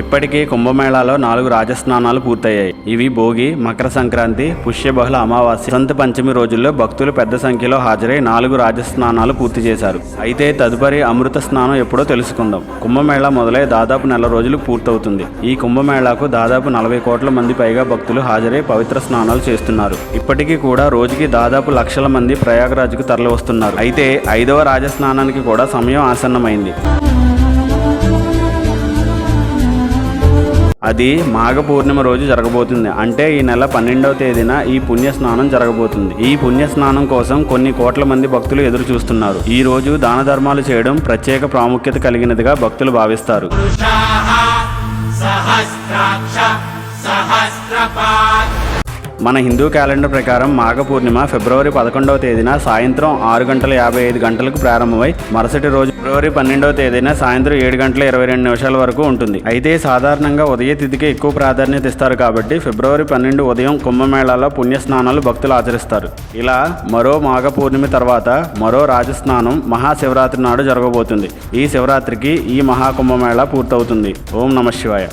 ఇప్పటికీ కుంభమేళాలో నాలుగు రాజస్నానాలు పూర్తయ్యాయి. ఇవి భోగి మకర సంక్రాంతి పుష్యబహుళ అమావాస్య సంత పంచమి రోజుల్లో భక్తులు పెద్ద సంఖ్యలో హాజరై నాలుగు రాజస్నానాలు పూర్తి చేశారు. అయితే తదుపరి అమృత స్నానం ఎప్పుడో తెలుసుకుందాం. కుంభమేళా మొదలై దాదాపు నెల రోజులు పూర్తవుతుంది. ఈ కుంభమేళాకు దాదాపు నలభై కోట్ల మంది పైగా భక్తులు హాజరై పవిత్ర స్నానాలు చేస్తున్నారు. ఇప్పటికీ కూడా రోజుకి దాదాపు లక్షల మంది ప్రయాగరాజ్కు తరలి వస్తున్నారు అయితే ఐదవ రాజస్నానానికి కూడా సమయం ఆసన్నమైంది. అది మాఘ పూర్ణిమ రోజు జరగబోతుంది. అంటే ఈ నెల పన్నెండవ తేదీన ఈ పుణ్య స్నానం జరగబోతుంది. ఈ పుణ్య స్నానం కోసం కొన్ని కోట్ల మంది భక్తులు ఎదురు చూస్తున్నారు. ఈ రోజు దాన ధర్మాలు చేయడం ప్రత్యేక ప్రాముఖ్యత కలిగినదిగా భక్తులు భావిస్తారు. సహస్రపాత్ర మన హిందూ క్యాలెండర్ ప్రకారం మాఘ పూర్ణిమ ఫిబ్రవరి పదకొండవ తేదీన సాయంత్రం ఆరు గంటల యాభై ఐదు గంటలకు ప్రారంభమై మరుసటి రోజు ఫిబ్రవరి పన్నెండవ తేదీన సాయంత్రం ఏడు గంటల ఇరవై రెండు నిమిషాల వరకు ఉంటుంది. అయితే సాధారణంగా ఉదయ తిథికి ఎక్కువ ప్రాధాన్యత ఇస్తారు కాబట్టి ఫిబ్రవరి పన్నెండు ఉదయం కుంభమేళాలో పుణ్యస్నానాలు భక్తులు ఆచరిస్తారు. ఇలా మరో మాఘ పూర్ణిమ తర్వాత మరో రాజస్నానం మహాశివరాత్రి నాడు జరగబోతుంది. ఈ శివరాత్రికి ఈ మహాకుంభమేళా పూర్తవుతుంది. ఓం నమ శివాయ.